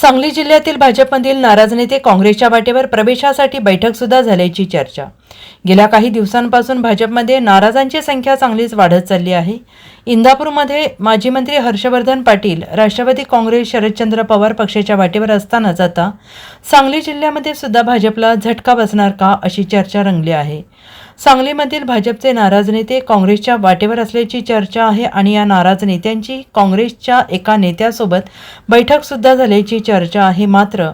सांगली जिल्ह्यातील भाजपमधील नाराज नेते काँग्रेसच्या वाटेवर प्रवेशासाठी बैठक सुद्धा झाल्याची चर्चा. गेल्या काही दिवसांपासून भाजपमध्ये नाराजांची संख्या चांगलीच वाढत चालली आहे. इंदापूरमध्ये माजी मंत्री हर्षवर्धन पाटील राष्ट्रवादी काँग्रेस शरदचंद्र पवार पक्षाच्या वाटेवर असतानाच आता सांगली जिल्ह्यामध्ये सुद्धा भाजपला झटका बसणार का अशी चर्चा रंगली आहे. सांगलीमधील भाजपचे नाराज नेते काँग्रेसच्या वाटेवर असल्याची चर्चा आहे आणि या नाराज नेत्यांची काँग्रेसच्या एका नेत्यासोबत बैठकसुद्धा झाल्याची चर्चा आहे मात्र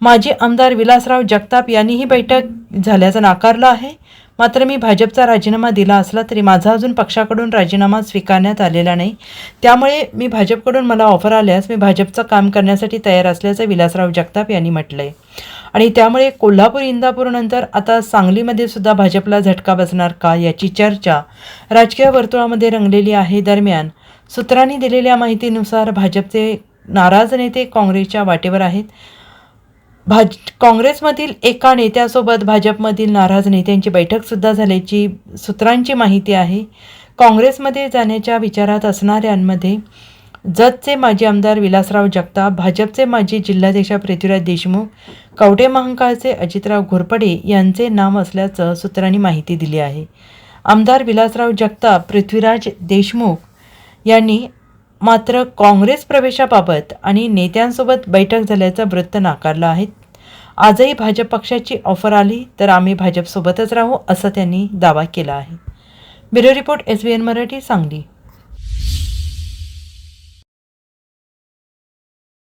माजी आमदार विलासराव जगताप यांनी ही बैठक झाल्याचं नाकारलं आहे. मात्र मी भाजपचा राजीनामा दिला असला तरी माझा अजून पक्षाकडून राजीनामा स्वीकारण्यात आलेला नाही. त्यामुळे मी भाजपकडून मला ऑफर आल्यास मी भाजपचं काम करण्यासाठी तयार असल्याचं विलासराव जगताप यांनी म्हटलं आहे आणि त्यामुळे कोल्हापूर इंदापूरनंतर आता सांगलीमध्ये सुद्धा भाजपला झटका बसणार का याची चर्चा राजकीय वर्तुळामध्ये रंगलेली आहे दरम्यान. सूत्रांनी दिलेल्या माहितीनुसार भाजपचे नाराज नेते काँग्रेसच्या वाटेवर आहेत. भाज काँग्रेसमधील एका नेत्यासोबत भाजपमधील नाराज नेत्यांची बैठकसुद्धा झाल्याची सूत्रांची माहिती आहे. काँग्रेसमध्ये जाण्याच्या विचारात असणाऱ्यांमध्ये जतचे माजी आमदार विलासराव जगताप भाजपचे माजी जिल्हाध्यक्ष पृथ्वीराज देशमुख कवठे महांकाळचे अजितराव घोरपडे यांचे नाव असल्याचं सूत्रांनी माहिती दिली आहे. आमदार विलासराव जगताप पृथ्वीराज देशमुख यांनी मात्र काँग्रेस प्रवेशाबाबत आणि नेत्यांसोबत बैठक झाल्याचं वृत्त नाकारलं आहे. आजही भाजप पक्षाची ऑफर आली तर आम्ही भाजपसोबतच राहू असं त्यांनी दावा केला आहे. Bureau report S B N Marathi Sangli.